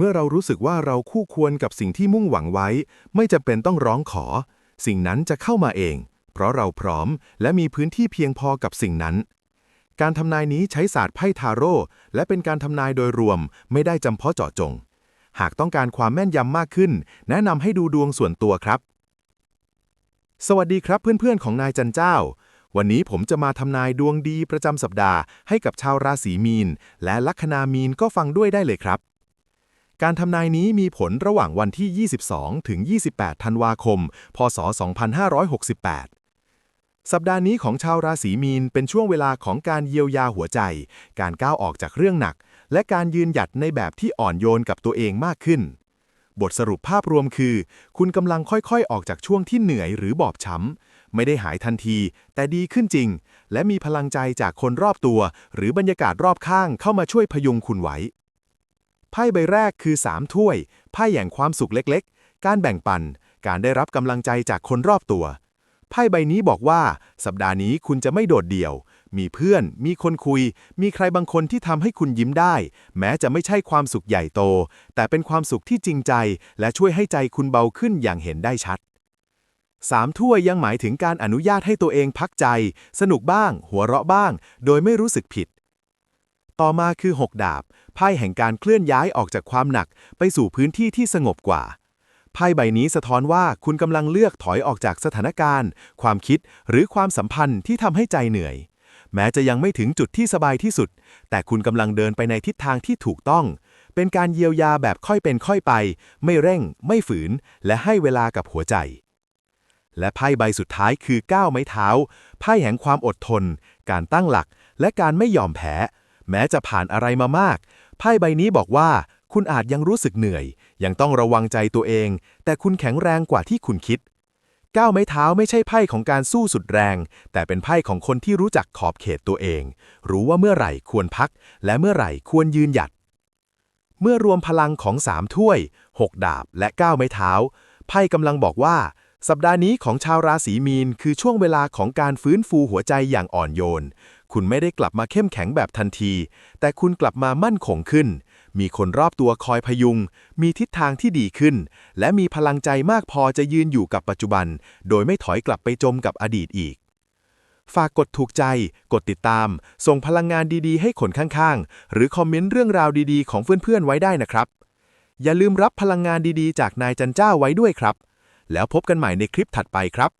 เมื่อเรารู้สึกว่าเราคู่ควรกับสิ่งที่มุ่งหวังไว้ ไม่จำเป็นต้องร้องขอ สิ่งนั้นจะเข้ามาเอง เพราะเราพร้อมและมีพื้นที่เพียงพอกับสิ่งนั้น การทำนายนี้ใช้ศาสตร์ไพ่ทาโร่และเป็นการทำนายโดยรวม ไม่ได้จำเพาะเจาะจง หากต้องการความแม่นยำมากขึ้น แนะนำให้ดูดวงส่วนตัวครับ สวัสดีครับเพื่อนๆของนายจันเจ้าวันนี้ผมจะมาทำนายดวงดีประจำสัปดาห์ให้กับชาวราศีมีน และลัคนามีนก็ฟังด้วยได้เลยครับ การทำนายนี้มีผลระหว่างวันที่ 22 ถึง 28 ธันวาคม พศ 2568 สัปดาห์นี้ของชาวราศีมีนเป็นช่วงเวลาของการเยียวยาหัวใจ การก้าวออกจากเรื่องหนัก และการยืนหยัดในแบบที่อ่อนโยนกับตัวเองมากขึ้น บทสรุปภาพรวมคือ คุณกำลังค่อยๆ ออกจากช่วงที่เหนื่อยหรือบอบช้ำ ไม่ได้หายทันที แต่ดีขึ้นจริง และมีพลังใจจากคนรอบตัว หรือบรรยากาศรอบข้างเข้ามาช่วยพยุงคุณไว้ ไพ่ใบแรกคือ 3 ถ้วย ไพ่แห่งความสุขเล็กๆ การแบ่งปัน การได้รับกำลังใจจากคนรอบตัว ไพ่ใบนี้บอกว่า สัปดาห์นี้คุณจะไม่โดดเดี่ยว มีเพื่อน มีคนคุย มีใครบางคนที่ทำให้คุณยิ้มได้ แม้จะไม่ใช่ความสุขใหญ่โต แต่เป็นความสุขที่จริงใจ และช่วยให้ใจคุณเบาขึ้นอย่างเห็นได้ชัดสามถ้วยยังหมายถึงการอนุญาตให้ตัวเองพักใจ สนุกบ้าง หัวเราะบ้าง โดยไม่รู้สึกผิด ต่อมาคือ 6 ดาบไพ่แห่งการเคลื่อนย้ายออกจากความหนักไปสู่พื้นที่ที่สงบกว่าไพ่ใบนี้สะท้อนว่าคุณกำลังเลือกถอยออกจากสถานการณ์ ความคิดหรือความสัมพันธ์ที่ทำให้ใจเหนื่อย แม้จะยังไม่ถึงจุดที่สบายที่สุด แต่คุณกำลังเดินไปในทิศทางที่ถูกต้อง เป็นการเยียวยาแบบค่อยเป็นค่อยไป ไม่เร่ง ไม่ฝืน และให้เวลากับหัวใจ และไพ่ใบสุดท้ายคือก้าวไม้เท้าไพ่แห่งความอดทน การตั้งหลัก และการไม่ยอมแพ้ แม้จะผ่านอะไรมามาก ไพ่ใบนี้บอกว่า คุณอาจยังรู้สึกเหนื่อย ยังต้องระวังใจตัวเอง แต่คุณแข็งแรงกว่าที่คุณคิด ก้าวไม้เท้าไม่ใช่ไพ่ของการสู้สุดแรง แต่เป็นไพ่ของคนที่รู้จักขอบเขตตัวเอง รู้ว่าเมื่อไหร่ควรพัก และเมื่อไหร่ควรยืนหยัด เมื่อรวมพลังของสามถ้วย 6 ดาบ และก้าวไม้เท้า ไพ่กำลังบอกว่าสัปดาห์นี้ของชาวราศีมีนคือช่วงเวลาของการฟื้นฟูหัวใจอย่างอ่อนโยน คุณไม่ได้กลับมาเข้มแข็งแบบทันที แต่คุณกลับมามั่นคงขึ้น มีคนรอบตัวคอยพยุง มีทิศทางที่ดีขึ้น และมีพลังใจมากพอจะยืนอยู่กับปัจจุบัน โดยไม่ถอยกลับไปจมกับอดีตอีก ฝากกดถูกใจ กดติดตาม ส่งพลังงานดีๆ ให้คนข้างๆ หรือคอมเมนต์เรื่องราวดีๆ ของเพื่อนๆ ไว้ได้นะครับ อย่าลืมรับพลังงานดีๆ จากนายจันเจ้าไว้ด้วยครับ แล้วพบกันใหม่ในคลิปถัดไปครับ